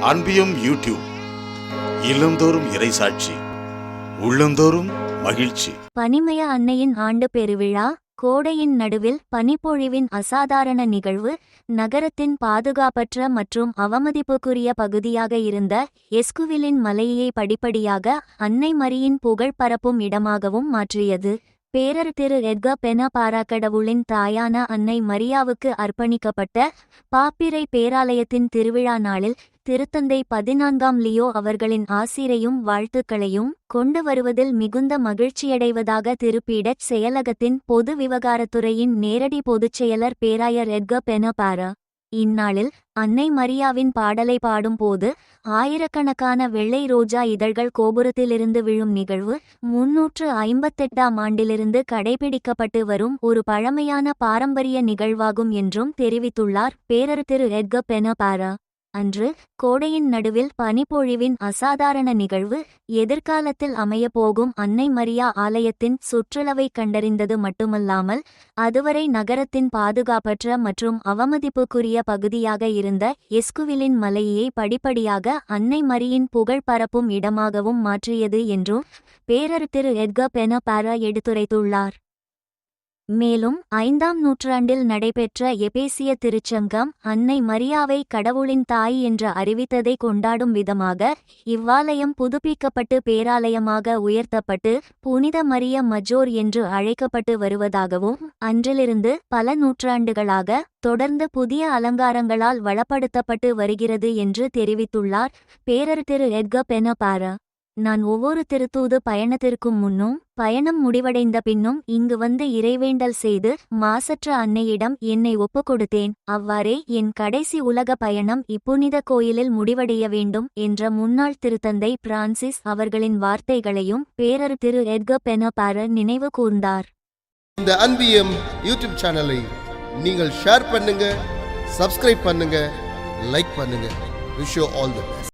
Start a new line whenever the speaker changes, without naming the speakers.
அன்பியும் YouTube இல்லந்தோறும் இறைசாட்சி உள்ளந்தோறும் மகிழ்ச்சி.
பனிமய அன்னையின் ஆண்டு பெருவிழா கோடையின் நடுவில் பனிப்பொழிவின் அசாதாரண நிகழ்வு நகரத்தின் பாதுகாப்பற்ற மற்றும் அவமதிப்புக்குரிய பகுதியாக இருந்த எஸ்குவிலின் மலையை படிப்படியாக அன்னை மரியின் புகழ் பரப்பும் இடமாகவும் மாற்றியது. பேரர் திரு எட்கா பென பாராக்கடவுளின் தாயான அன்னை மரியாவுக்கு அர்ப்பணிக்கப்பட்ட பாப்பிரை பேராலயத்தின் திருவிழா நாளில் திருத்தந்தை பதினான்காம் லியோ அவர்களின் ஆசிரையும் வாழ்த்துக்களையும் கொண்டு வருவதில் மிகுந்த மகிழ்ச்சியடைவதாக திருப்பீடச் செயலகத்தின் பொது விவகாரத்துறையின் நேரடி பொதுச் செயலர் பேராயர் எட்கா பெனபாரா இந்நாளில் அன்னை மரியாவின் பாடலை பாடும்போது ஆயிரக்கணக்கான வெள்ளை ரோஜா இதழ்கள் கோபுரத்திலிருந்து விழும் நிகழ்வு முன்னூற்று ஐம்பத்தெட்டாம் ஆண்டிலிருந்து கடைபிடிக்கப்பட்டு வரும் ஒரு பழமையான பாரம்பரிய நிகழ்வாகும் என்றும் தெரிவித்துள்ளார் பேரர் திரு எட்க பெனபாரா. அன்று கோடையின் நடுவில் பனிப்பொழிவின் அசாதாரண நிகழ்வு எதிர்காலத்தில் அமையப்போகும் அன்னை மரியா ஆலயத்தின் சுற்றுலவை கண்டறிந்தது மட்டுமல்லாமல் அதுவரை நகரத்தின் பாதுகாப்பற்ற மற்றும் அவமதிப்புக்குரிய பகுதியாக இருந்த எஸ்குவிலின் மலையை படிப்படியாக அன்னை மரியின் புகழ் பரப்பும் இடமாகவும் மாற்றியது என்றும் பேரர் திரு எட்கப் என பாரா எடுத்துரைத்துள்ளார். மேலும் ஐந்தாம் நூற்றாண்டில் நடைபெற்ற எபேசிய திருச்சங்கம் அன்னை மரியாவை கடவுளின் தாய் என்று அறிவித்ததை கொண்டாடும் விதமாக இவ்வாலயம் புதுப்பிக்கப்பட்டு பேராலயமாக உயர்த்தப்பட்டு புனித மரிய மஜோர் என்று அழைக்கப்பட்டு வருவதாகவும் அன்றிலிருந்து பல நூற்றாண்டுகளாக தொடர்ந்து புதிய அலங்காரங்களால் வளப்படுத்தப்பட்டு வருகிறது என்று தெரிவித்துள்ளார் பேரர் திரு எட்கர் பெனபாரா நான் ஒவ்வொரு திருத்தூது பயணத்திற்கும் முன்னும் பயணம் முடிவடைந்த பின்னும் இங்கு வந்து இறைவேண்டல் செய்து மாசற்ற அன்னையிடம் என்னை ஒப்புக் கொடுத்தேன் அவ்வாறே என் கடைசி உலக பயணம் இப்புனித கோயிலில் முடிவடைய வேண்டும் என்ற முன்னாள் திருத்தந்தை பிரான்சிஸ் அவர்களின் வார்த்தைகளையும் பேரர் திரு எட்க பெனபார நினைவு கூர்ந்தார்.
இந்த அன்பியம் யூடியூப் சேனலை நீங்கள் ஷேர் பண்ணுங்க சப்ஸ்கிரைப் பண்ணுங்க லைக் பண்ணுங்க. Wish all the best.